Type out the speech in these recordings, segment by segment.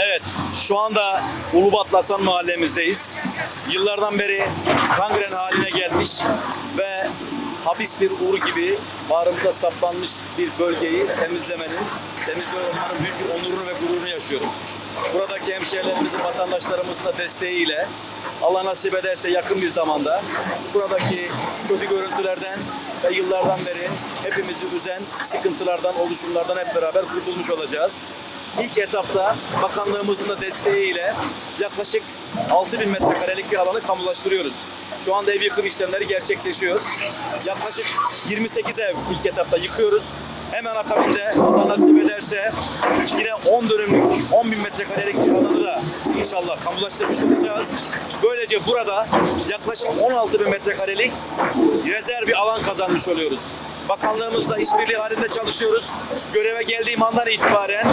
Evet, şu anda Ulubatlı Hasan mahallemizdeyiz. Yıllardan beri kangren haline gelmiş ve habis bir uğur gibi bağrımıza saplanmış bir bölgeyi temizlemenin, temizle olmanın büyük bir onurunu ve gururunu yaşıyoruz. Buradaki hemşehrilerimizin, vatandaşlarımızın da desteğiyle Allah nasip ederse yakın bir zamanda buradaki kötü görüntülerden ve yıllardan beri hepimizi üzen sıkıntılardan, oluşumlardan hep beraber kurtulmuş olacağız. İlk etapta bakanlığımızın da desteğiyle yaklaşık 6000 metrekarelik bir alanı kamulaştırıyoruz. Şu anda ev yıkım işlemleri gerçekleşiyor. Yaklaşık 28 ev ilk etapta yıkıyoruz. Hemen akabinde Allah nasip ederse yine 10 dönümlük 10 bin metrekarelik bir alanı da inşallah kamulaştırmış olacağız. Böylece burada yaklaşık 16 bin metrekarelik rezerv bir alan kazanmış oluyoruz. Bakanlığımızla işbirliği halinde çalışıyoruz. Göreve geldiğim andan itibaren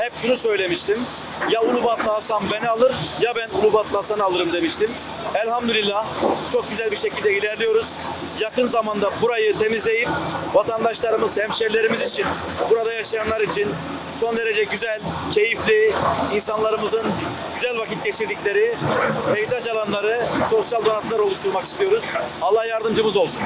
hep şunu söylemiştim. Ya Ulubatlı Hasan beni alır ya ben Ulubatlı Hasan'ı alırım demiştim. Elhamdülillah çok güzel bir şekilde ilerliyoruz. Yakın zamanda burayı temizleyip vatandaşlarımız, hemşerilerimiz için, burada yaşayanlar için son derece güzel, keyifli, insanlarımızın güzel vakit geçirdikleri peyzaj alanları, sosyal donatılar oluşturmak istiyoruz. Allah yardımcımız olsun.